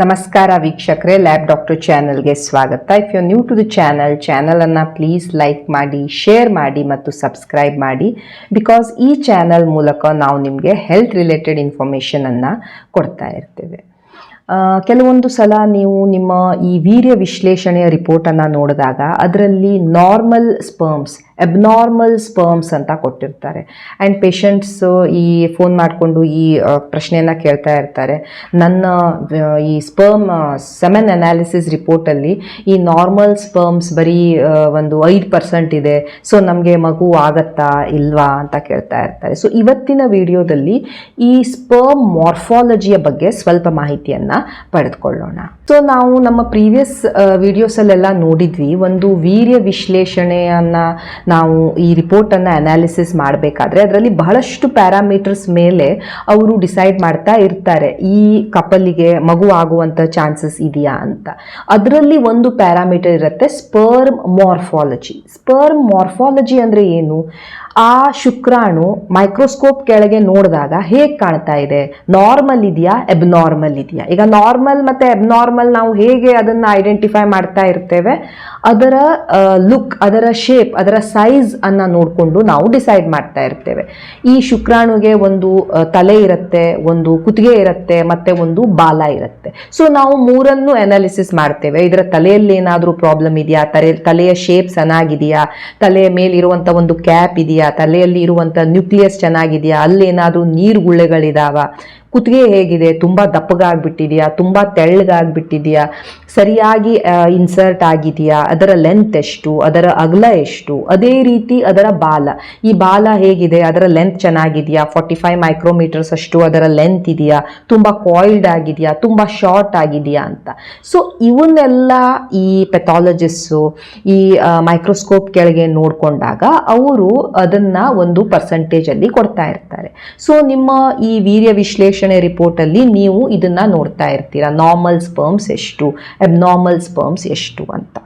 ನಮಸ್ಕಾರ ವೀಕ್ಷಕರೇ lab doctor ಚಾನಲ್ಗೆ ಸ್ವಾಗತ. If you new to the channel ಚಾನಲನ್ನು ಪ್ಲೀಸ್ ಲೈಕ್ ಮಾಡಿ ಶೇರ್ ಮಾಡಿ ಮತ್ತು ಸಬ್ಸ್ಕ್ರೈಬ್ ಮಾಡಿ. ಬಿಕಾಸ್ ಈ ಚಾನಲ್ ಮೂಲಕ ನಾವು ನಿಮಗೆ ಹೆಲ್ತ್ ರಿಲೇಟೆಡ್ ಇನ್ಫಾರ್ಮೇಷನನ್ನು ಕೊಡ್ತಾ ಇರ್ತೇವೆ. ಕೆಲವೊಂದು ಸಲ ನೀವು ನಿಮ್ಮ ಈ ವೀರ್ಯ ವಿಶ್ಲೇಷಣೆಯ ರಿಪೋರ್ಟನ್ನು ನೋಡಿದಾಗ, ಅದರಲ್ಲಿ ನಾರ್ಮಲ್ ಸ್ಪರ್ಮ್ಸ್ ಅಬ್ನಾರ್ಮಲ್ ಸ್ಪರ್ಮ್ಸ್ ಅಂತ ಕೊಟ್ಟಿರ್ತಾರೆ. ಆ್ಯಂಡ್ ಪೇಷಂಟ್ಸ್ ಈ ಫೋನ್ ಮಾಡಿಕೊಂಡು ಈ ಪ್ರಶ್ನೆಯನ್ನು ಕೇಳ್ತಾ ಇರ್ತಾರೆ. ನನ್ನ ಈ ಸ್ಪರ್ಮ್ ಸೆಮೆನ್ ಅನಾಲಿಸಿಸ್ ರಿಪೋರ್ಟಲ್ಲಿ ಈ ನಾರ್ಮಲ್ ಸ್ಪರ್ಮ್ಸ್ ಬರೀ ಒಂದು ಐದು ಪರ್ಸೆಂಟ್ ಇದೆ. ಸೊ ನಮಗೆ ಮಗು ಆಗತ್ತಾ ಇಲ್ವಾ ಅಂತ ಕೇಳ್ತಾ ಇರ್ತಾರೆ. ಸೊ ಇವತ್ತಿನ ವಿಡಿಯೋದಲ್ಲಿ ಈ ಸ್ಪರ್ಮ್ ಮಾರ್ಫಾಲಜಿಯ ಬಗ್ಗೆ ಸ್ವಲ್ಪ ಮಾಹಿತಿಯನ್ನು ಪಡೆದುಕೊಳ್ಳೋಣ. ಸೊ ನಾವು ನಮ್ಮ ಪ್ರೀವಿಯಸ್ ವಿಡಿಯೋಸಲ್ಲೆಲ್ಲ ನೋಡಿದ್ವಿ. ಒಂದು ವೀರ್ಯ ವಿಶ್ಲೇಷಣೆಯನ್ನು ನಾವು ಈ ರಿಪೋರ್ಟನ್ನು ಅನಾಲಿಸಿಸ್ ಮಾಡಬೇಕಾದ್ರೆ ಅದರಲ್ಲಿ ಬಹಳಷ್ಟು ಪ್ಯಾರಾಮೀಟರ್ಸ್ ಮೇಲೆ ಅವರು ಡಿಸೈಡ್ ಮಾಡ್ತಾ ಇರ್ತಾರೆ, ಈ ಕಪಲಿಗೆ ಮಗು ಆಗುವಂಥ ಚಾನ್ಸಸ್ ಇದೆಯಾ ಅಂತ. ಅದರಲ್ಲಿ ಒಂದು ಪ್ಯಾರಾಮೀಟರ್ ಇರುತ್ತೆ ಸ್ಪರ್ಮ್ ಮಾರ್ಫಾಲಜಿ ಸ್ಪರ್ಮ್ ಮಾರ್ಫಾಲಜಿ ಅಂದರೆ ಏನು? ಆ ಶುಕ್ರಾಣು ಮೈಕ್ರೋಸ್ಕೋಪ್ ಕೆಳಗೆ ನೋಡಿದಾಗ ಹೇಗೆ ಕಾಣ್ತಾ ಇದೆ? ನಾರ್ಮಲ್ ಇದೆಯಾ? ಎಬ್ನಾರ್ಮಲ್ ಇದೆಯಾ? ಈಗ ನಾರ್ಮಲ್ ಮತ್ತು ಎಬ್ನಾರ್ಮಲ್ ನಾವು ಹೇಗೆ ಅದನ್ನು ಐಡೆಂಟಿಫೈ ಮಾಡ್ತಾ ಇರ್ತೇವೆ? ಅದರ ಲುಕ್ ಅದರ ಶೇಪ್ ಅದರ ಸೈಜ್ ಅನ್ನು ನೋಡಿಕೊಂಡು ನಾವು ಡಿಸೈಡ್ ಮಾಡ್ತಾ ಇರ್ತೇವೆ. ಈ ಶುಕ್ರಾಣುಗೆ ಒಂದು ತಲೆ ಇರುತ್ತೆ, ಒಂದು ಕುತ್ತಿಗೆ ಇರುತ್ತೆ, ಮತ್ತೆ ಒಂದು ಬಾಲ ಇರುತ್ತೆ. ಸೊ ನಾವು ಮೂರನ್ನು ಅನಾಲಿಸಿಸ್ ಮಾಡ್ತೇವೆ. ಇದರ ತಲೆಯಲ್ಲಿ ಏನಾದರೂ ಪ್ರಾಬ್ಲಮ್ ಇದೆಯಾ? ತಲೆ, ತಲೆಯ ಶೇಪ್ ಚೆನ್ನಾಗಿದೆಯಾ? ತಲೆಯ ಮೇಲಿರುವಂಥ ಒಂದು ಕ್ಯಾಪ್ ಇದೆಯಾ? ತಲೆಯಲ್ಲಿ ಇರುವಂಥ ನ್ಯೂಕ್ಲಿಯಸ್ ಚೆನ್ನಾಗಿದೆಯಾ? ಅಲ್ಲೇನಾದರೂ ನೀರು ಗುಳ್ಳೆಗಳಿದಾವ ಕುತ್ತಿಗೆ ಹೇಗಿದೆ? ತುಂಬ ದಪ್ಪಗಾಗ್ಬಿಟ್ಟಿದೆಯಾ? ತುಂಬ ತೆಳ್ಳಗಾಗ್ಬಿಟ್ಟಿದೆಯಾ? ಸರಿಯಾಗಿ ಇನ್ಸರ್ಟ್ ಆಗಿದೆಯಾ? ಅದರ ಲೆಂತ್ ಎಷ್ಟು? ಅದರ ಅಗಲ ಎಷ್ಟು? ಅದೇ ರೀತಿ ಅದರ ಬಾಲ. ಈ ಬಾಲ ಹೇಗಿದೆ? ಅದರ ಲೆಂತ್ ಚೆನ್ನಾಗಿದೆಯಾ? ಫಾರ್ಟಿ ಫೈವ್ ಮೈಕ್ರೋಮೀಟರ್ಸ್ ಅಷ್ಟು ಅದರ ಲೆಂತ್ ಇದೆಯಾ? ತುಂಬ ಕಾಯಿಲ್ಡ್ ಆಗಿದೆಯಾ? ತುಂಬ ಶಾರ್ಟ್ ಆಗಿದೆಯಾ ಅಂತ. ಸೊ ಇವನ್ನೆಲ್ಲ ಈ ಪೆಥಾಲಜಿಸ್ಟು ಈ ಮೈಕ್ರೋಸ್ಕೋಪ್ ಕೆಳಗೆ ನೋಡಿಕೊಂಡಾಗ ಅವರು ಅದನ್ನು ಒಂದು ಪರ್ಸೆಂಟೇಜಲ್ಲಿ ಕೊಡ್ತಾ ಇರ್ತಾರೆ. ಸೊ ನಿಮ್ಮ ಈ ವೀರ್ಯ ವಿಶ್ಲೇಷಣೆ ರಿಪೋರ್ಟಲ್ಲಿ ನೀವು ಇದನ್ನು ನೋಡ್ತಾ ಇರ್ತೀರಾ? ನಾರ್ಮಲ್ ಸ್ಪರ್ಮ್ಸ್ ಎಷ್ಟು? ಅಬ್ನಾರ್ಮಲ್ ಸ್ಪರ್ಮ್ಸ್ ಎಷ್ಟು ಅಂತ.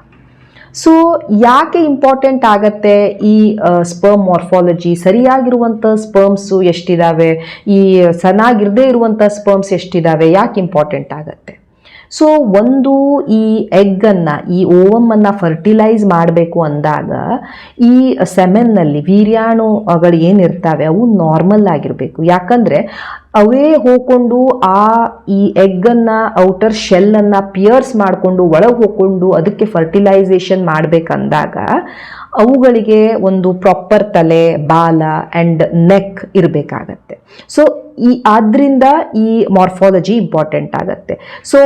ಸೊ ಯಾಕೆ ಇಂಪಾರ್ಟೆಂಟ್ ಆಗತ್ತೆ ಈ ಸ್ಪರ್ಮ್ ಮಾರ್ಫಾಲಜಿ ಸರಿಯಾಗಿರುವಂಥ ಸ್ಪರ್ಮ್ಸು ಎಷ್ಟಿದ್ದಾವೆ ಈ ಚೆನ್ನಾಗಿರದೇ ಇರುವಂಥ ಸ್ಪರ್ಮ್ಸ್ ಎಷ್ಟಿದ್ದಾವೆ ಯಾಕೆ ಇಂಪಾರ್ಟೆಂಟ್ ಆಗತ್ತೆ? ಸೊ ಒಂದು ಈ ಎಗ್ಗನ್ನು ಈ ಓವಮನ್ನು ಫರ್ಟಿಲೈಸ್ ಮಾಡಬೇಕು ಅಂದಾಗ, ಈ ಸೆಮೆನ್ನಲ್ಲಿ ವೀರ್ಯಾಣುಗಳು ಏನಿರ್ತವೆ? ಅವು ನಾರ್ಮಲ್ ಆಗಿರಬೇಕು. ಯಾಕಂದರೆ ಅವೇ ಹೋಗ್ಕೊಂಡು ಆ ಈ ಎಗ್ಗನ್ನು ಔಟರ್ ಶೆಲ್ಲನ್ನು ಪಿಯರ್ಸ್ ಮಾಡಿಕೊಂಡು ಒಳಗೆ ಹೋಗ್ಕೊಂಡು ಅದಕ್ಕೆ ಫರ್ಟಿಲೈಸೇಷನ್ ಮಾಡಬೇಕಂದಾಗ ಅವುಗಳಿಗೆ ಒಂದು ಪ್ರಾಪರ್ ತಲೆ, ಬಾಲ ಆ್ಯಂಡ್ ನೆಕ್ ಇರಬೇಕಾಗತ್ತೆ. ಸೊ ಈ ಆದ್ದರಿಂದ ಈ ಮಾರ್ಫಾಲಜಿ ಇಂಪಾರ್ಟೆಂಟ್ ಆಗುತ್ತೆ. So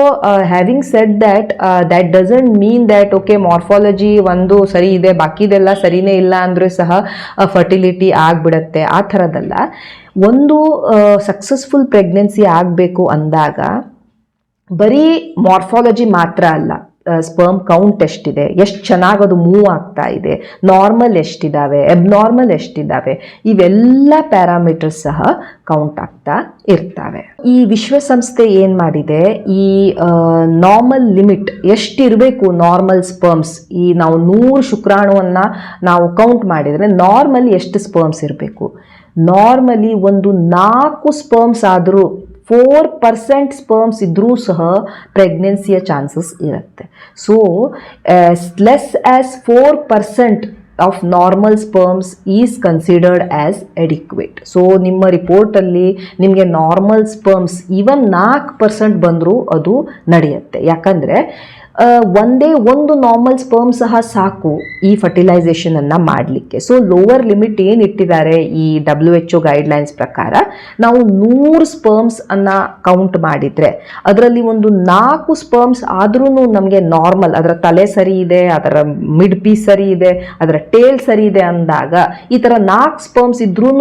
having said that that doesn't mean that okay morphology ಒಂದು ಸರಿ ಇದೆ ಬಾಕಿದೆಲ್ಲ ಸರಿನೇ ಇಲ್ಲ ಅಂದರೂ ಸಹ ಫರ್ಟಿಲಿಟಿ ಆಗಿಬಿಡತ್ತೆ. ಆ ಥರದಲ್ಲ. ಒಂದು ಸಕ್ಸಸ್ಫುಲ್ ಪ್ರೆಗ್ನೆನ್ಸಿ ಆಗಬೇಕು ಅಂದಾಗ, ಬರೀ ಮಾರ್ಫಾಲಜಿ ಮಾತ್ರ ಅಲ್ಲ ಸ್ಪರ್ಮ್ ಕೌಂಟ್ ಎಷ್ಟಿದೆ? ಎಷ್ಟು ಚೆನ್ನಾಗಿ ಅದು ಮೂವ್ ಆಗ್ತಾ ಇದೆ? ನಾರ್ಮಲ್ ಎಷ್ಟಿದ್ದಾವೆ ಎಬ್ನಾರ್ಮಲ್ ಎಷ್ಟಿದ್ದಾವೆ ಇವೆಲ್ಲ ಪ್ಯಾರಾಮೀಟರ್ಸ್ ಸಹ ಕೌಂಟ್ ಆಗ್ತಾ ಇರ್ತವೆ. ಈ ವಿಶ್ವಸಂಸ್ಥೆ ಏನು ಮಾಡಿದೆ? ಈ ನಾರ್ಮಲ್ ಲಿಮಿಟ್ ಎಷ್ಟಿರಬೇಕು ನಾರ್ಮಲ್ ಸ್ಪರ್ಮ್ಸ್ ಈ ನಾವು ನೂರು ಶುಕ್ರಾಣುವನ್ನು ನಾವು ಕೌಂಟ್ ಮಾಡಿದರೆ ನಾರ್ಮಲಿ ಎಷ್ಟು ಸ್ಪರ್ಮ್ಸ್ ಇರಬೇಕು? ನಾರ್ಮಲಿ ಒಂದು ನಾಲ್ಕು ಸ್ಪರ್ಮ್ಸ್ ಆದರೂ ಫೋರ್ ಪರ್ಸೆಂಟ್ ಸ್ಪರ್ಮ್ಸ್ ಇದ್ದರೂ ಸಹ ಪ್ರೆಗ್ನೆನ್ಸಿಯ ಚಾನ್ಸಸ್ ಇರುತ್ತೆ. So less as four percent of normal sperms is considered as adequate so ನಿಮ್ಮ ರಿಪೋರ್ಟಲ್ಲಿ ನಿಮಗೆ ನಾರ್ಮಲ್ ಸ್ಪರ್ಮ್ಸ್ ಈವನ್ ನಾಲ್ಕು ಪರ್ಸೆಂಟ್ ಬಂದರೂ ಅದು ನಡೆಯುತ್ತೆ. ಯಾಕಂದರೆ ಒಂದೇ ಒಂದು ನಾರ್ಮಲ್ ಸ್ಪರ್ಮ್ ಸಹ ಸಾಕು ಈ ಫರ್ಟಿಲೈಸೇಷನನ್ನು ಮಾಡಲಿಕ್ಕೆ. ಸೊ ಲೋವರ್ ಲಿಮಿಟ್ ಏನು ಇಟ್ಟಿದ್ದಾರೆ ಈ ಡಬ್ಲ್ಯೂ ಎಚ್ ಒ ಗೈಡ್ಲೈನ್ಸ್ ಪ್ರಕಾರ? ನಾವು ನೂರು ಸ್ಪರ್ಮ್ಸ್ ಅನ್ನ ಕೌಂಟ್ ಮಾಡಿದರೆ, ಅದರಲ್ಲಿ ಒಂದು ನಾಲ್ಕು ಸ್ಪರ್ಮ್ಸ್ ಆದ್ರೂ ನಮಗೆ ನಾರ್ಮಲ್ ಅದರ ತಲೆ ಸರಿ ಇದೆ, ಅದರ ಮಿಡ್ ಪೀಸ್ ಸರಿ ಇದೆ, ಅದರ ಟೇಲ್ ಸರಿ ಇದೆ ಅಂದಾಗ ಈ ಥರ ನಾಲ್ಕು ಸ್ಪರ್ಮ್ಸ್ ಇದ್ರೂ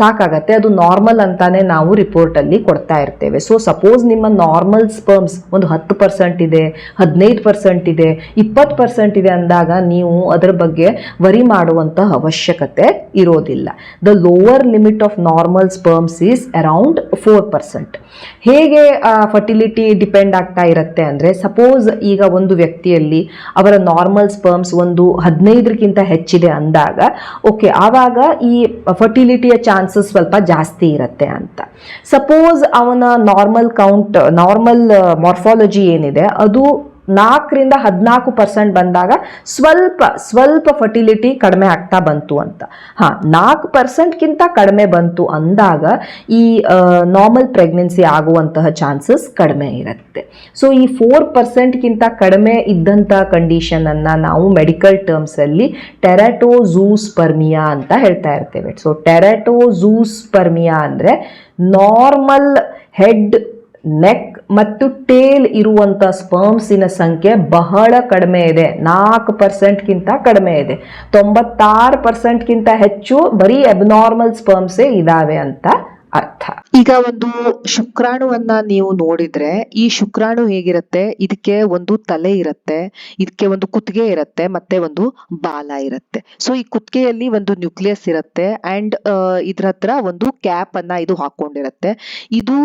ಸಾಕಾಗತ್ತೆ. ಅದು ನಾರ್ಮಲ್ ಅಂತಾನೆ ನಾವು ರಿಪೋರ್ಟಲ್ಲಿ ಕೊಡ್ತಾ ಇರ್ತೇವೆ. ಸೊ ಸಪೋಸ್ ನಿಮ್ಮ ನಾರ್ಮಲ್ ಸ್ಪರ್ಮ್ಸ್ ಒಂದು ಹತ್ತು ಪರ್ಸೆಂಟ್ ಇದೆ ಹದಿನೈದು ಪರ್ಸೆಂಟ್ ಇದೆ, ಇಪ್ಪತ್ತು ಪರ್ಸೆಂಟ್ ಇದೆ ಅಂದಾಗ ನೀವು ಅದರ ಬಗ್ಗೆ ವರಿ ಮಾಡುವಂಥ ಅವಶ್ಯಕತೆ ಇರೋದಿಲ್ಲ. The lower limit of normal sperms is around four percent ಹೇಗೆ ಫರ್ಟಿಲಿಟಿ ಡಿಪೆಂಡ್ ಆಗ್ತಾ ಇರುತ್ತೆ ಅಂದರೆ ಸಪೋಸ್ ಈಗ ಒಂದು ವ್ಯಕ್ತಿಯಲ್ಲಿ ಅವರ ನಾರ್ಮಲ್ ಸ್ಪರ್ಮ್ಸ್ ಒಂದು ಹದಿನೈದಕ್ಕಿಂತ ಹೆಚ್ಚಿದೆ ಅಂದಾಗ ಓಕೆ ಆವಾಗ ಈ ಫರ್ಟಿಲಿಟಿಯ ಚಾನ್ಸಸ್ ಸ್ವಲ್ಪ ಜಾಸ್ತಿ ಇರುತ್ತೆ ಅಂತ. ಸಪೋಸ್ ಅವನ ನಾರ್ಮಲ್ ಕೌಂಟ್ ನಾರ್ಮಲ್ ಮಾರ್ಫಾಲಜಿ ಏನಿದೆ, ಅದು ನಾಲ್ಕರಿಂದ ಹದಿನಾಲ್ಕು ಪರ್ಸೆಂಟ್ ಬಂದಾಗ ಸ್ವಲ್ಪ ಸ್ವಲ್ಪ ಫರ್ಟಿಲಿಟಿ ಕಡಿಮೆ ಆಗ್ತಾ ಬಂತು ಅಂತ. ಹಾಂ, ನಾಲ್ಕು ಪರ್ಸೆಂಟ್ಗಿಂತ ಕಡಿಮೆ ಬಂತು ಅಂದಾಗ ಈ ನಾರ್ಮಲ್ ಪ್ರೆಗ್ನೆನ್ಸಿ ಆಗುವಂತಹ ಚಾನ್ಸಸ್ ಕಡಿಮೆ ಇರುತ್ತೆ. ಸೊ ಈ ಫೋರ್ ಪರ್ಸೆಂಟ್ಗಿಂತ ಕಡಿಮೆ ಇದ್ದಂಥ ಕಂಡೀಷನನ್ನು ನಾವು ಮೆಡಿಕಲ್ ಟರ್ಮ್ಸಲ್ಲಿ ಟೆರಾಟೋಝೂಸ್ಪರ್ಮಿಯಾ ಅಂತ ಹೇಳ್ತಾ ಇರ್ತೇವೆ. ಸೊ ಟೆರಾಟೋಝೂಸ್ಪರ್ಮಿಯಾ ಅಂದರೆ ನಾರ್ಮಲ್ ಹೆಡ್ ನೆಕ್ ಮತ್ತು ಟೇಲ್ ಇರುವಂಥ ಸ್ಪರ್ಮ್ಸಿನ ಸಂಖ್ಯೆ ಬಹಳ ಕಡಿಮೆ ಇದೆ. ನಾಲ್ಕು ಪರ್ಸೆಂಟ್ಗಿಂತ ಕಡಿಮೆ ಇದೆ. ತೊಂಬತ್ತಾರು ಪರ್ಸೆಂಟ್ಗಿಂತ ಹೆಚ್ಚು ಬರೀ ಅಬ್ನಾರ್ಮಲ್ ಸ್ಪರ್ಮ್ಸೇ ಇದ್ದಾವೆ ಅಂತ ಅರ್ಥ. ಈಗ ಒಂದು ಶುಕ್ರಾಣುವನ್ನ ನೀವು ನೋಡಿದ್ರೆ ಈ ಶುಕ್ರಾಣು ಹೇಗಿರುತ್ತೆ? ಇದಕ್ಕೆ ಒಂದು ತಲೆ ಇರುತ್ತೆ, ಇದಕ್ಕೆ ಒಂದು ಕುತ್ತಿಗೆ ಇರುತ್ತೆ, ಮತ್ತೆ ಒಂದು ಬಾಲ ಇರುತ್ತೆ. ಸೊ ಈ ಕುತ್ತಿಗೆಯಲ್ಲಿ ಒಂದು ನ್ಯೂಕ್ಲಿಯಸ್ ಇರುತ್ತೆ ಅಂಡ್ ಇದ್ರ ಹತ್ರ ಒಂದು ಕ್ಯಾಪ್ ಅನ್ನ ಇದು ಹಾಕೊಂಡಿರುತ್ತೆ. ಇದು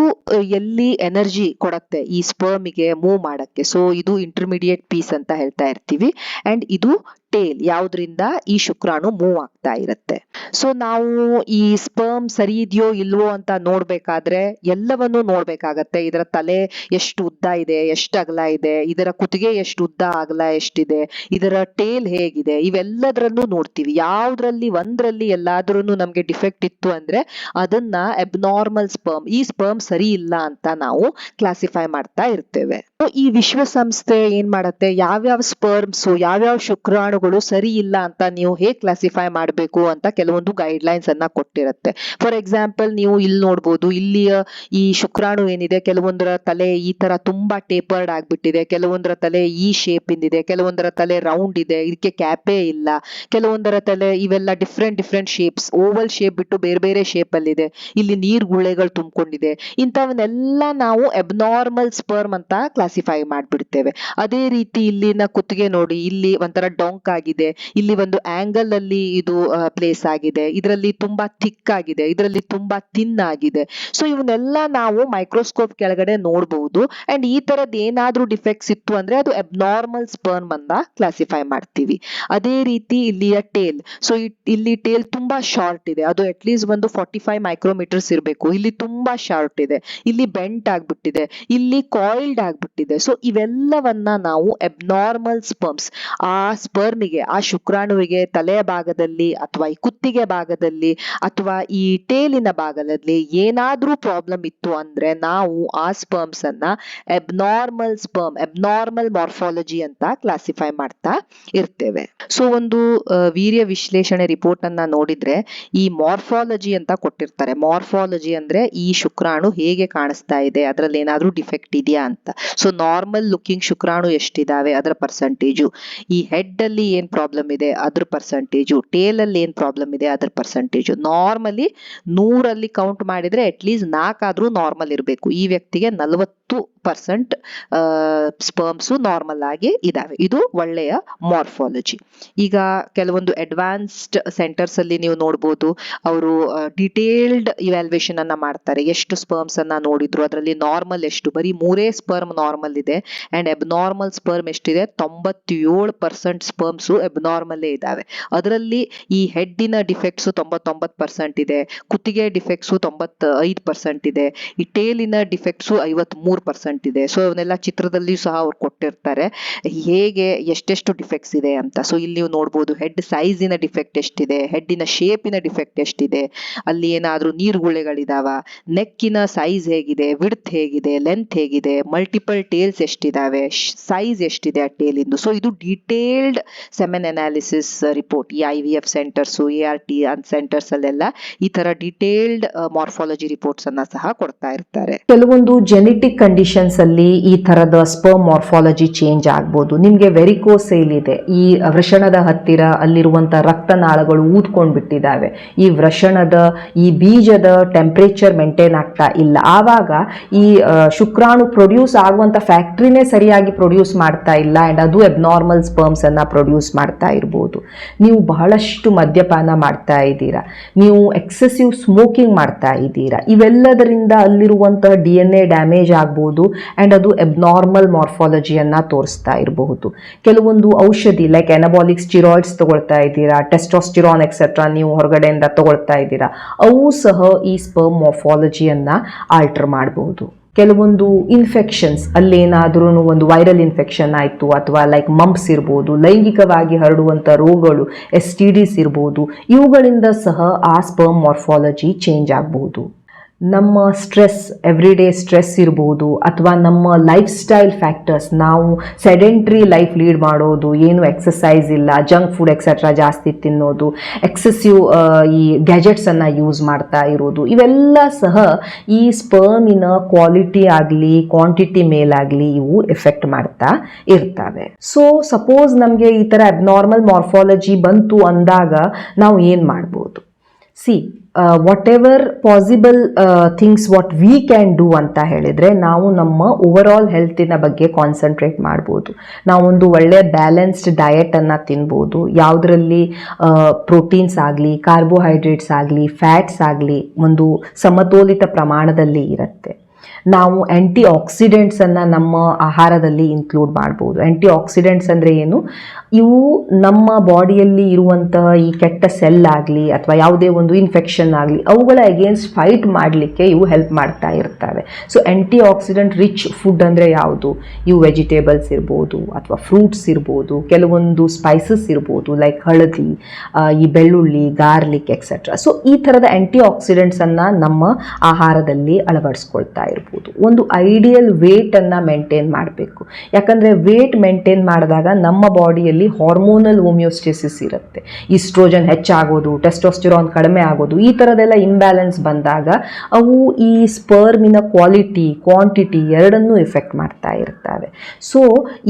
ಎಲ್ಲಿ ಎನರ್ಜಿ ಕೊಡತ್ತೆ ಈ ಸ್ಪರ್ಮಿಗೆ ಮೂವ್ ಮಾಡಕ್ಕೆ? ಸೊ ಇದು ಇಂಟರ್ಮೀಡಿಯೇಟ್ ಪೀಸ್ ಅಂತ ಹೇಳ್ತಾ ಇರ್ತೀವಿ. ಅಂಡ್ ಇದು ಟೇಲ್ ಯಾವ್ದ್ರಿಂದ ಈ ಶುಕ್ರಾಣು ಮೂವ್ ಆಗ್ತಾ ಇರುತ್ತೆ. ಸೊ ನಾವು ಈ ಸ್ಪರ್ಮ್ ಸರಿ ಇದೆಯೋ ಇಲ್ವೋ ಅಂತ ನೋಡ್ಬೇಕಾದ್ರೆ ಎಲ್ಲವನ್ನೂ ನೋಡ್ಬೇಕಾಗತ್ತೆ. ಇದರ ತಲೆ ಎಷ್ಟು ಉದ್ದ ಇದೆ, ಎಷ್ಟು ಅಗಲ ಇದೆ, ಇದರ ಕುತ್ತಿಗೆ ಎಷ್ಟು ಉದ್ದ ಅಗಲ ಎಷ್ಟಿದೆ, ಇದರ ಟೇಲ್ ಹೇಗಿದೆ, ಇವೆಲ್ಲದರಲ್ಲೂ ನೋಡ್ತೀವಿ. ಯಾವ್ದ್ರಲ್ಲಿ ಒಂದ್ರಲ್ಲಿ ಎಲ್ಲಾದ್ರೂ ನಮ್ಗೆ ಡಿಫೆಕ್ಟ್ ಇತ್ತು ಅಂದ್ರೆ ಅದನ್ನ ಅಬ್ನಾರ್ಮಲ್ ಸ್ಪರ್ಮ್ ಈ ಸ್ಪರ್ಮ್ ಸರಿ ಇಲ್ಲ ಅಂತ ನಾವು ಕ್ಲಾಸಿಫೈ ಮಾಡ್ತಾ ಇರ್ತೇವೆ. ಈ ವಿಶ್ವಸಂಸ್ಥೆ ಏನ್ ಮಾಡತ್ತೆ? ಯಾವ್ಯಾವ ಸ್ಪರ್ಮ್ಸ್ ಯಾವ್ಯಾವ ಶುಕ್ರಾಣುಗಳು ಸರಿ ಇಲ್ಲ ಅಂತ ನೀವು ಹೇಗ್ ಕ್ಲಾಸಿಫೈ ಮಾಡಬೇಕು ಅಂತ ಕೆಲವೊಂದು ಗೈಡ್ ಲೈನ್ಸ್ ಅನ್ನ ಕೊಟ್ಟಿರುತ್ತೆ. ಫಾರ್ ಎಕ್ಸಾಂಪಲ್ ನೀವು ಇಲ್ಲಿ ನೋಡ್ಬೋದು, ಇಲ್ಲಿಯ ಈ ಶುಕ್ರಾಣು ಏನಿದೆ, ಕೆಲವೊಂದರ ತಲೆ ಈ ತರ ತುಂಬಾ ಟೇಪರ್ಡ್ ಆಗ್ಬಿಟ್ಟಿದೆ, ಕೆಲವೊಂದರ ತಲೆ ಈ ಶೇಪ್ ಇಂದಿದೆ, ಕೆಲವೊಂದರ ತಲೆ ರೌಂಡ್ ಇದೆ ಇದಕ್ಕೆ ಕ್ಯಾಪೇ ಇಲ್ಲ. ಕೆಲವೊಂದರ ತಲೆ ಇವೆಲ್ಲ different different shapes oval shape ಬಿಟ್ಟು ಬೇರೆ ಬೇರೆ ಶೇಪ್ ಅಲ್ಲಿ ಇಲ್ಲಿ ನೀರ್ ಗುಳ್ಳೆಗಳು ತುಂಬಿಕೊಂಡಿದೆ. ಇಂಥವನ್ನೆಲ್ಲ ನಾವು ಅಬ್ನಾರ್ಮಲ್ ಸ್ಪರ್ಮ್ ಅಂತ ಕ್ಲಾಸಿಫೈ ಮಾಡ್ಬಿಡ್ತೇವೆ. ಅದೇ ರೀತಿ ಇಲ್ಲಿನ ಕುತ್ತಿಗೆ ನೋಡಿ, ಇಲ್ಲಿ ಒಂಥರ ಡೊಂಕ್ ಆಗಿದೆ. ಇಲ್ಲಿ ಒಂದು ಆಂಗಲ್ ಅಲ್ಲಿ ಇದು ಪ್ಲೇಸ್ ಆಗಿದೆ. ಇದರಲ್ಲಿ ತುಂಬಾ ಥಿಕ್ ಆಗಿದೆ. ಇದರಲ್ಲಿ ತುಂಬಾ ಥಿನ್ ಆಗಿದೆ. ಸೊ ಇವನ್ನೆಲ್ಲ ನಾವು ಮೈಕ್ರೋಸ್ಕೋಪ್ ಕೆಳಗಡೆ ನೋಡಬಹುದು ಅಂಡ್ ಈ ತರದ್ ಏನಾದ್ರೂ ಡಿಫೆಕ್ಟ್ಸ್ ಇತ್ತು ಅಂದ್ರೆ ಅದು ಅಬ್ನಾರ್ಮಲ್ ಸ್ಪರ್ಮ್ ಅಂತ ಕ್ಲಾಸಿಫೈ ಮಾಡ್ತೀವಿ. ಅದೇ ರೀತಿ ಇಲ್ಲಿಯ ಟೇಲ್ ಸೊ ಇಲ್ಲಿ ಟೇಲ್ ತುಂಬಾ ಶಾರ್ಟ್ ಇದೆ. ಅದು ಅಟ್ ಲೀಸ್ಟ್ ಒಂದು ಫಾರ್ಟಿ ಫೈವ್ ಮೈಕ್ರೋಮೀಟರ್ಸ್ ಇರಬೇಕು. ಇಲ್ಲಿ ತುಂಬಾ ಶಾರ್ಟ್ ಇದೆ. ಇಲ್ಲಿ ಬೆಂಟ್ ಆಗ್ಬಿಟ್ಟಿದೆ. ಇಲ್ಲಿ ಕಾಯಿಲ್ಡ್ ಆಗ್ಬಿಟ್ಟಿದೆ. ಸೊ ಇವೆಲ್ಲವನ್ನ ನಾವು ಅಬ್ನಾರ್ಮಲ್ ಸ್ಪರ್ಮ್ಸ್ ಆ ಸ್ಪರ್ಮಿಗೆ ಆ ಶುಕ್ರಾಣುವಿಗೆ ತಲೆಯ ಭಾಗದಲ್ಲಿ ಅಥವಾ ಈ ಕುತ್ತಿಗೆ ಭಾಗದಲ್ಲಿ ಅಥವಾ ಈ ಟೇಲಿನ ಭಾಗದಲ್ಲಿ ಏನಾದ್ರೂ ಪ್ರಾಬ್ಲಮ್ ಇತ್ತು ಅಂದ್ರೆ ನಾವು ಆ ಸ್ಪರ್ಮ್ಸ್ ಅನ್ನ ಅಬ್ನಾರ್ಮಲ್ ಸ್ಪರ್ಮ್ ಅಬ್ನಾರ್ಮಲ್ ಮಾರ್ಫಾಲಜಿ ಅಂತ ಕ್ಲಾಸಿಫೈ ಮಾಡ್ತಾ ಇರ್ತೇವೆ. ಸೊ ಒಂದು ವೀರ್ಯ ವಿಶ್ಲೇಷಣೆ ರಿಪೋರ್ಟ್ ಅನ್ನ ನೋಡಿದ್ರೆ ಈ ಮಾರ್ಫಾಲಜಿ ಅಂತ ಕೊಟ್ಟಿರ್ತಾರೆ. ಮಾರ್ಫಾಲಜಿ ಅಂದ್ರೆ ಈ ಶುಕ್ರಾಣು ಹೇಗೆ ಕಾಣಿಸ್ತಾ ಇದೆ, ಅದರಲ್ಲಿ ಏನಾದ್ರೂ ಡಿಫೆಕ್ಟ್ ಇದೆಯಾ ಅಂತ. ಸೊ ನಾರ್ಮಲ್ ಲುಕಿಂಗ್ ಶುಕ್ರಾಣು ಎಷ್ಟಿದಾವೆ? ಅದರ ಪರ್ಸೆಂಟೇಜು ಈ ಹೆಡ್ ಅಲ್ಲಿ ಏನ್ ಪ್ರಾಬ್ಲಮ್ ಇದೆ? ಅದ್ರ ಪರ್ಸೆಂಟೇಜು ಟೇಲ್ ಅಲ್ಲಿ ಏನ್ ಪ್ರಾಬ್ಲಮ್ ಇದೆ? ಅದ್ರ ಪರ್ಸೆಂಟೇಜು ನಾರ್ಮಲಿ ನೂರಲ್ಲಿ ಕೌಂಟ್ ಮಾಡಿದ್ರೆ ಅಟ್ಲೀಸ್ಟ್ ನಾಲ್ಕಾದ್ರೂ ನಾರ್ಮಲ್ ಇರಬೇಕು. ಈ ವ್ಯಕ್ತಿಗೆ ನಲವತ್ತು ಪರ್ಸೆಂಟ್ ಸ್ಪರ್ಮ್ಸು ನಾರ್ಮಲ್ ಆಗಿ ಇದಾವೆ. ಇದು ಒಳ್ಳೆಯ ಮಾರ್ಫಾಲಜಿ ಈಗ ಕೆಲವೊಂದು ಅಡ್ವಾನ್ಸ್ಡ್ ಸೆಂಟರ್ಸ್ ಅಲ್ಲಿ ನೀವು ನೋಡ್ಬೋದು. ಅವರು ಡಿಟೇಲ್ಡ್ ಇವ್ಯಾಲ್ಯೂಯೇಷನ್ ಅನ್ನ ಮಾಡ್ತಾರೆ. ಎಷ್ಟು ಸ್ಪರ್ಮ್ಸ್ ಅನ್ನ ನೋಡಿದ್ರು? ಅದರಲ್ಲಿ ನಾರ್ಮಲ್ ಎಷ್ಟು? ಬರೀ ಮೂರೇ ಸ್ಪರ್ಮ್ ನಾರ್ಮಲ್ ಇದೆ. ಅಂಡ್ ಅಬ್ನಾರ್ಮಲ್ ಸ್ಪರ್ಮ್ ಎಷ್ಟಿದೆ? ತೊಂಬತ್ತೇಳು ಪರ್ಸೆಂಟ್ ಸ್ಪರ್ಮ್ಸ್ ಎಬ್ನಾರ್ಮಲ್ಲೇ ಇದಾವೆ. ಅದರಲ್ಲಿ ಈ ಹೆಡ್ಡಿನ ಡಿಫೆಕ್ಟ್ಸ್ ತೊಂಬತ್ತೊಂಬತ್ತು ಪರ್ಸೆಂಟ್ ಇದೆ. ಕುತ್ತಿಗೆ ಡಿಫೆಕ್ಟ್ಸ್ ತೊಂಬತ್ತ ಐದು ಪರ್ಸೆಂಟ್ ಇದೆ. ಈ ಟೇಲಿನ ಡಿಫೆಕ್ಟ್ಸು ಐವತ್ ಮೂರು ಪರ್ಸೆಂಟ್ ಇದೆ. ಸೊ ಅವನ್ನೆಲ್ಲ ಚಿತ್ರದಲ್ಲಿಯೂ ಸಹ ಅವ್ರು ಕೊಟ್ಟಿರ್ತಾರೆ. ಹೇಗೆ ಎಷ್ಟೆಷ್ಟು ಡಿಫೆಕ್ಟ್ಸ್ ಇದೆ ಅಂತ. ಸೊ ಇಲ್ಲಿ ನೀವು ನೋಡ್ಬೋದು ಹೆಡ್ ಸೈಜಿನ ಡಿಫೆಕ್ಟ್ ಎಷ್ಟಿದೆ? ಹೆಡ್ಡಿನ ಶೇಪಿನ ಡಿಫೆಕ್ಟ್ ಎಷ್ಟಿದೆ? ಅಲ್ಲಿ ಏನಾದ್ರೂ ಗುಳೆಗಳಿದಾವ ನೆಕ್ಕಿನ ಸೈಜ್ ಹೇಗಿದೆ? ವಿಡ್ತ್ ಹೇಗಿದೆ? ಲೆಂತ್ ಹೇಗಿದೆ? ಮಲ್ಟಿಪಲ್ ಟೇಲ್ಸ್ ಎಷ್ಟಿದಾವೆ ಸೈಜ್ ಎಷ್ಟಿದೆ ಆ ಟೇಲಿಂದು ಸೊ ಇದು ಡೀಟೇಲ್ಡ್ ಸೆಮೆನ್ ಅನಾಲಿಸಿಸ್ ರಿಪೋರ್ಟ್ ಈ I V F centres A R T centres ಅಲ್ಲೆಲ್ಲ ಈ ತರ ಡೀಟೇಲ್ಡ್ ಮಾರ್ಫಾಲಜಿ ರಿಪೋರ್ಟ್ಸ್ ಅನ್ನ ಸಹ ಕೊಡ್ತಾ ಇರ್ತಾರೆ. ಕೆಲವೊಂದು ಜೆನೆಟಿಕ್ ಕಂಡೀಷನ್ಸ್ ಅಲ್ಲಿ ಈ ತರದ ಸ್ಪರ್ಮ್ ಮಾರ್ಫಾಲಜಿ ಚೇಂಜ್ ಆಗ್ಬೋದು. ನಿಮ್ಗೆ ವೆರಿಕೋಸೇಲ್ ಇದೆ ಈ ವೃಷಣದ ಹತ್ತಿರ ಅಲ್ಲಿರುವಂತ ರಕ್ತನಾಳಗಳು ಊದ್ಕೊಂಡ್ ಬಿಟ್ಟಿದ್ದಾವೆ ಈ ವೃಷಣದ, ಈ ಬೀಜದ ಟೆಂಪರೇಚರ್ ಮೇಂಟೈನ್ ಆಗ್ತಾ ಇಲ್ಲ. ಆವಾಗ ಈ ಶುಕ್ರಾಣು ಪ್ರೊಡ್ಯೂಸ್ ಆಗುವಂತ ಇರುವಂಥ ಫ್ಯಾಕ್ಟ್ರಿನೇ ಸರಿಯಾಗಿ ಪ್ರೊಡ್ಯೂಸ್ ಮಾಡ್ತಾ ಇಲ್ಲ ಆ್ಯಂಡ್ ಅದು ಎಬ್ನಾರ್ಮಲ್ ಸ್ಪರ್ಮ್ಸನ್ನು ಪ್ರೊಡ್ಯೂಸ್ ಮಾಡ್ತಾ ಇರ್ಬೋದು. ನೀವು ಬಹಳಷ್ಟು ಮದ್ಯಪಾನ ಮಾಡ್ತಾ ಇದ್ದೀರಾ. ನೀವು ಎಕ್ಸೆಸಿವ್ ಸ್ಮೋಕಿಂಗ್ ಮಾಡ್ತಾ ಇದ್ದೀರಾ. ಇವೆಲ್ಲದರಿಂದ ಅಲ್ಲಿರುವಂತಹ ಡಿ ಎನ್ ಎ ಡ್ಯಾಮೇಜ್ ಆಗ್ಬೋದು ಆ್ಯಂಡ್ ಅದು ಎಬ್ನಾರ್ಮಲ್ ಮಾರ್ಫಾಲಜಿಯನ್ನು ತೋರಿಸ್ತಾ ಇರಬಹುದು. ಕೆಲವೊಂದು ಔಷಧಿ ಲೈಕ್ ಎನಬಾಲಿಕ್ ಸ್ಟಿರಾಯ್ಡ್ಸ್ ತೊಗೊಳ್ತಾ ಇದ್ದೀರಾ ಟೆಸ್ಟೋಸ್ಟಿರಾನ್ ಎಕ್ಸೆಟ್ರಾ ನೀವು ಹೊರಗಡೆಯಿಂದ ತೊಗೊಳ್ತಾ ಇದ್ದೀರಾ, ಅವು ಸಹ ಈ ಸ್ಪರ್ಮ್ ಮಾರ್ಫಾಲಜಿಯನ್ನು ಆಲ್ಟರ್ ಮಾಡಬಹುದು ಕೆಲವೊಂದು ಇನ್ಫೆಕ್ಷನ್ಸ್ ಅಲ್ಲೇನಾದ್ರೂ ಒಂದು ವೈರಲ್ ಇನ್ಫೆಕ್ಷನ್ ಆಯಿತು ಅಥವಾ ಲೈಕ್ ಮಂಪ್ಸ್ ಇರ್ಬೋದು, ಲೈಂಗಿಕವಾಗಿ ಹರಡುವಂಥ ರೋಗಗಳು ಎಸ್ ಟಿ ಡಿಸ್ ಇರ್ಬೋದು, ಇವುಗಳಿಂದ ಸಹ ಆ ಸ್ಪರ್ಮ್ ಮಾರ್ಫಾಲಜಿ ಚೇಂಜ್ ಆಗಬಹುದು ನಮ್ಮ ಸ್ಟ್ರೆಸ್ ಎವ್ರಿ ಡೇ ಸ್ಟ್ರೆಸ್ ಇರ್ಬೋದು ಅಥವಾ ನಮ್ಮ ಲೈಫ್ ಸ್ಟೈಲ್ ಫ್ಯಾಕ್ಟರ್ಸ್ ನಾವು ಸೆಡೆಂಟ್ರಿ ಲೈಫ್ ಲೀಡ್ ಮಾಡೋದು, ಏನು ಎಕ್ಸಸೈಸ್ ಇಲ್ಲ ಜಂಕ್ ಫುಡ್ ಎಕ್ಸೆಟ್ರಾ ಜಾಸ್ತಿ ತಿನ್ನೋದು ಎಕ್ಸೆಸಿವ್ ಈ ಗ್ಯಾಜೆಟ್ಸನ್ನು ಯೂಸ್ ಮಾಡ್ತಾ ಇರೋದು, ಇವೆಲ್ಲ ಸಹ ಈ ಸ್ಪರ್ಮಿನ ಕ್ವಾಲಿಟಿ ಆಗಲಿ ಕ್ವಾಂಟಿಟಿ ಮೇಲಾಗಲಿ ಇವು ಎಫೆಕ್ಟ್ ಮಾಡ್ತಾ ಇರ್ತವೆ. ಸೊ ಸಪೋಸ್ ನಮಗೆ ಈ ಥರ ಅಬ್ನಾರ್ಮಲ್ ಮಾರ್ಫಾಲಜಿ ಬಂತು ಅಂದಾಗ ನಾವು ಏನು ಮಾಡ್ಬೋದು? See whatever possible things what we can do ಅಂತ ಹೇಳಿದರೆ ನಾವು ನಮ್ಮ ಓವರ್ ಆಲ್ ಹೆಲ್ತಿನ ಬಗ್ಗೆ ಕಾನ್ಸಂಟ್ರೇಟ್ ಮಾಡ್ಬೋದು. ನಾವೊಂದು ಒಳ್ಳೆಯ ಬ್ಯಾಲೆನ್ಸ್ಡ್ ಡಯೆಟನ್ನು ತಿನ್ಬೋದು. ಯಾವುದರಲ್ಲಿ ಪ್ರೋಟೀನ್ಸ್ ಆಗಲಿ ಕಾರ್ಬೋಹೈಡ್ರೇಟ್ಸ್ ಆಗಲಿ ಫ್ಯಾಟ್ಸ್ ಆಗಲಿ ಒಂದು ಸಮತೋಲಿತ ಪ್ರಮಾಣದಲ್ಲಿ ಇರುತ್ತೆ. ನಾವು ಆ್ಯಂಟಿ ಆಕ್ಸಿಡೆಂಟ್ಸನ್ನು ನಮ್ಮ ಆಹಾರದಲ್ಲಿ ಇನ್ಕ್ಲೂಡ್ ಮಾಡ್ಬೋದು. ಆ್ಯಂಟಿ ಆಕ್ಸಿಡೆಂಟ್ಸ್ ಅಂದರೆ ಏನು? ಇವು ನಮ್ಮ ಬಾಡಿಯಲ್ಲಿ ಇರುವಂತಹ ಈ ಕೆಟ್ಟ ಸೆಲ್ ಆಗಲಿ ಅಥವಾ ಯಾವುದೇ ಒಂದು ಇನ್ಫೆಕ್ಷನ್ ಆಗಲಿ ಅವುಗಳ ಅಗೇನ್ಸ್ಟ್ ಫೈಟ್ ಮಾಡಲಿಕ್ಕೆ ಇವು ಹೆಲ್ಪ್ ಮಾಡ್ತಾ ಇರ್ತವೆ. So antioxidant rich food ಅಂದರೆ ಯಾವುದು? ಇವು ವೆಜಿಟೇಬಲ್ಸ್ ಇರ್ಬೋದು ಅಥವಾ ಫ್ರೂಟ್ಸ್ ಇರ್ಬೋದು, ಕೆಲವೊಂದು ಸ್ಪೈಸಸ್ ಇರ್ಬೋದು ಲೈಕ್ ಹಳದಿ ಈ ಬೆಳ್ಳುಳ್ಳಿ ಗಾರ್ಲಿಕ್ ಎಕ್ಸೆಟ್ರಾ ಸೊ ಈ ಥರದ ಆ್ಯಂಟಿ ಆಕ್ಸಿಡೆಂಟ್ಸನ್ನು ನಮ್ಮ ಆಹಾರದಲ್ಲಿ ಅಳವಡಿಸ್ಕೊಳ್ತಾ ಇರ್ಬೋದು. ಒಂದು ಐಡಿಯಲ್ ವೇಟನ್ನು ಮೇಂಟೈನ್ ಮಾಡಬೇಕು. ಯಾಕಂದರೆ ವೇಟ್ ಮೇಂಟೈನ್ ಮಾಡಿದಾಗ ನಮ್ಮ ಬಾಡಿಯಲ್ಲಿ ಹಾರ್ಮೋನಲ್ ಹೋಮಿಯೋಸ್ಟೆಸಿಸ್ ಇರುತ್ತೆ. ಈಸ್ಟ್ರೋಜನ್ ಹೆಚ್ಚಾಗೋದು ಟೆಸ್ಟೋಸ್ಟಿರಾನ್ ಕಡಿಮೆ ಆಗೋದು, ಈ ಥರದೆಲ್ಲ ಇಂಬ್ಯಾಲೆನ್ಸ್ ಬಂದಾಗ ಅವು ಈ ಸ್ಪರ್ಮಿನ ಕ್ವಾಲಿಟಿ ಕ್ವಾಂಟಿಟಿ ಎರಡನ್ನೂ ಎಫೆಕ್ಟ್ ಮಾಡ್ತಾ ಇರ್ತವೆ. ಸೊ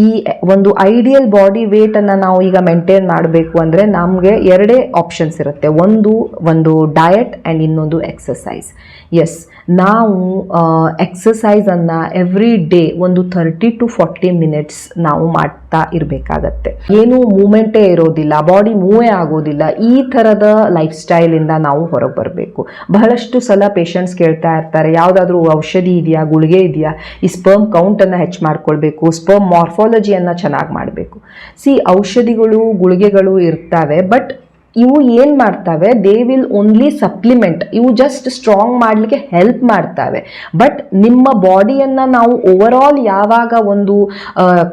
ಈ ಒಂದು ಐಡಿಯಲ್ ಬಾಡಿ ವೇಟನ್ನು ನಾವು ಈಗ ಮೇಂಟೈನ್ ಮಾಡಬೇಕು ಅಂದರೆ ನಮಗೆ ಎರಡೇ ಆಪ್ಷನ್ಸ್ ಇರುತ್ತೆ. ಒಂದು ಒಂದು ಡಯಟ್ ಆ್ಯಂಡ್ ಇನ್ನೊಂದು ಎಕ್ಸಸೈಸ್ ಎಸ್ ನಾವು ಎಕ್ಸಸೈಸನ್ನು ಎವ್ರಿ ಡೇ ಒಂದು ಥರ್ಟಿ ಟು ಫಾರ್ಟಿ ಮಿನಿಟ್ಸ್ ನಾವು ಮಾಡ್ತಾ ಇರಬೇಕಾಗತ್ತೆ. ಏನು ಮೂಮೆಂಟೇ ಇರೋದಿಲ್ಲ ಬಾಡಿ ಮೂವೇ ಆಗೋದಿಲ್ಲ, ಈ ಥರದ ಲೈಫ್ ಸ್ಟೈಲಿಂದ ನಾವು ಹೊರಗೆ ಬರಬೇಕು. ಬಹಳಷ್ಟು ಸಲ ಪೇಷಂಟ್ಸ್ ಕೇಳ್ತಾ ಇರ್ತಾರೆ, ಯಾವುದಾದ್ರೂ ಔಷಧಿ ಇದೆಯಾ, ಗುಳಿಗೆ ಇದೆಯಾ, ಈ ಸ್ಪರ್ಮ್ ಕೌಂಟನ್ನು ಹೆಚ್ಚು ಮಾಡ್ಕೊಳ್ಬೇಕು ಸ್ಪರ್ಮ್ ಮಾರ್ಫಾಲಜಿಯನ್ನು ಚೆನ್ನಾಗಿ ಮಾಡಬೇಕು. ಸಿ ಔಷಧಿಗಳು, ಗುಳಿಗೆಗಳು ಇರ್ತವೆ ಬಟ್ ಇವು ಏನು ಮಾಡ್ತವೆ? ದೇ ವಿಲ್ ಓನ್ಲಿ ಸಪ್ಲಿಮೆಂಟ್ ಇವು ಜಸ್ಟ್ ಸ್ಟ್ರಾಂಗ್ ಮಾಡಲಿಕ್ಕೆ ಹೆಲ್ಪ್ ಮಾಡ್ತವೆ. ಬಟ್ ನಿಮ್ಮ ಬಾಡಿಯನ್ನು ನಾವು ಓವರ್ ಯಾವಾಗ ಒಂದು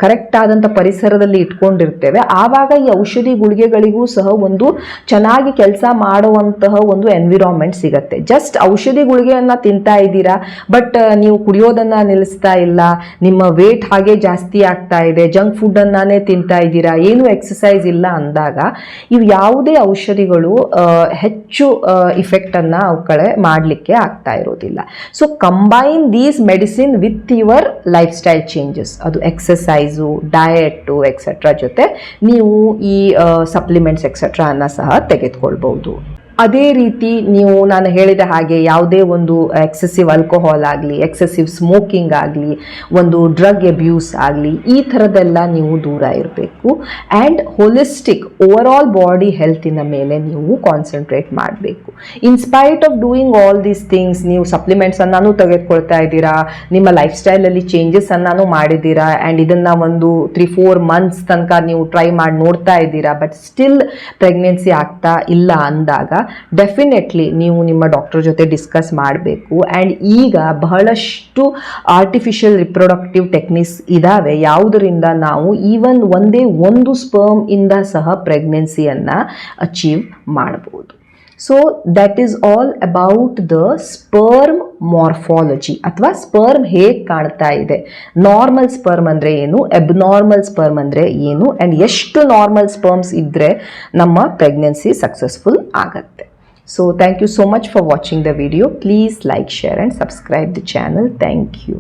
ಕರೆಕ್ಟ್ ಆದಂಥ ಪರಿಸರದಲ್ಲಿ ಇಟ್ಕೊಂಡಿರ್ತೇವೆ, ಆವಾಗ ಈ ಔಷಧಿ ಗುಳಿಗೆಗಳಿಗೂ ಸಹ ಒಂದು ಚೆನ್ನಾಗಿ ಕೆಲಸ ಮಾಡುವಂತಹ ಒಂದು ಎನ್ವಿರಾನ್ಮೆಂಟ್ ಸಿಗತ್ತೆ. ಜಸ್ಟ್ ಔಷಧಿ ಗುಳಿಗೆಯನ್ನು ತಿಂತಾ ಇದ್ದೀರಾ? ಬಟ್ ನೀವು ಕುಡಿಯೋದನ್ನು ನಿಲ್ಲಿಸ್ತಾ ಇಲ್ಲ, ನಿಮ್ಮ ವೇಟ್ ಹಾಗೆ ಜಾಸ್ತಿ ಆಗ್ತಾ ಇದೆ ಜಂಕ್ ಫುಡ್ಡನ್ನೇ ತಿಂತಾ ಇದ್ದೀರಾ, ಏನು ಎಕ್ಸಸೈಸ್ ಇಲ್ಲ ಅಂದಾಗ, ಇವು ಯಾವುದೇ ಔಷಧಿಗಳು ಹೆಚ್ಚು ಇಫೆಕ್ಟನ್ನು ಅವುಗಳೇ ಮಾಡಲಿಕ್ಕೆ ಆಗ್ತಾ ಇರೋದಿಲ್ಲ. So combine these medicine with your life style changes ಅದು ಎಕ್ಸಸೈಸು ಡಯಟು ಎಕ್ಸೆಟ್ರಾ ಜೊತೆ ನೀವು ಈ ಸಪ್ಲಿಮೆಂಟ್ಸ್ ಎಕ್ಸೆಟ್ರಾ ಅನ್ನ ಸಹ ತೆಗೆದುಕೊಳ್ಬಹುದು. ಅದೇ ರೀತಿ ನೀವು ನಾನು ಹೇಳಿದ ಹಾಗೆ ಯಾವುದೇ ಒಂದು ಎಕ್ಸೆಸಿವ್ ಆಲ್ಕೋಹಾಲ್ ಆಗಲಿ ಎಕ್ಸೆಸಿವ್ ಸ್ಮೋಕಿಂಗ್ ಆಗಲಿ, ಒಂದು ಡ್ರಗ್ ಅಬ್ಯೂಸ್ ಆಗಲಿ, ಈ ಥರದ್ದೆಲ್ಲ ನೀವು ದೂರ ಇರಬೇಕು. And holistic over all body ಹೆಲ್ತಿನ ಮೇಲೆ ನೀವು ಕಾನ್ಸಂಟ್ರೇಟ್ ಮಾಡಬೇಕು. In spite of doing all these things ನೀವು ಸಪ್ಲಿಮೆಂಟ್ಸನ್ನು ತೆಗೆದುಕೊಳ್ತಾ ಇದ್ದೀರಾ? ನಿಮ್ಮ ಲೈಫ್ ಸ್ಟೈಲಲ್ಲಿ ಚೇಂಜಸ್ಸನ್ನು ಮಾಡಿದ್ದೀರಾ? ಆ್ಯಂಡ್ ಇದನ್ನು ಒಂದು ತ್ರೀ ಫೋರ್ ಮಂತ್ಸ್ ತನಕ ನೀವು ಟ್ರೈ ಮಾಡಿ ನೋಡ್ತಾ ಇದ್ದೀರಾ? ಬಟ್ ಸ್ಟಿಲ್ ಪ್ರೆಗ್ನೆನ್ಸಿ ಆಗ್ತಾ ಇಲ್ಲ ಅಂದಾಗ ಡೆಫಿನೆಟ್ಲಿ ನೀವು ನಿಮ್ಮ ಡಾಕ್ಟರ್ ಜೊತೆ ಡಿಸ್ಕಸ್ ಮಾಡಬೇಕು. ಆ್ಯಂಡ್ ಈಗ ಬಹಳಷ್ಟು ಆರ್ಟಿಫಿಷಿಯಲ್ ರಿಪ್ರೊಡಕ್ಟಿವ್ ಟೆಕ್ನಿಕ್ಸ್ ಇದ್ದಾವೆ ಯಾವುದರಿಂದ ನಾವು ಈವನ್ ಒಂದೇ ಒಂದು ಸ್ಪರ್ಮ್ ಇಂದ ಸಹ ಪ್ರೆಗ್ನೆನ್ಸಿಯನ್ನು ಅಚೀವ್ ಮಾಡ್ಬೋದು. So that is all about the sperm morphology ಅಥವಾ ಸ್ಪರ್ಮ್ ಹೇಗೆ ಕಾಣ್ತಾ ಇದೆ. ನಾರ್ಮಲ್ ಸ್ಪರ್ಮ್ ಅಂದರೆ ಏನು? ಎಬ್ನಾರ್ಮಲ್ ಸ್ಪರ್ಮ್ ಅಂದರೆ ಏನು? ಆ್ಯಂಡ್ ಎಷ್ಟು ನಾರ್ಮಲ್ ಸ್ಪರ್ಮ್ಸ್ ಇದ್ದರೆ ನಮ್ಮ ಪ್ರೆಗ್ನೆನ್ಸಿ ಸಕ್ಸಸ್ಫುಲ್ ಆಗುತ್ತೆ. So thank you so much for watching the video please like share and subscribe the channel thank you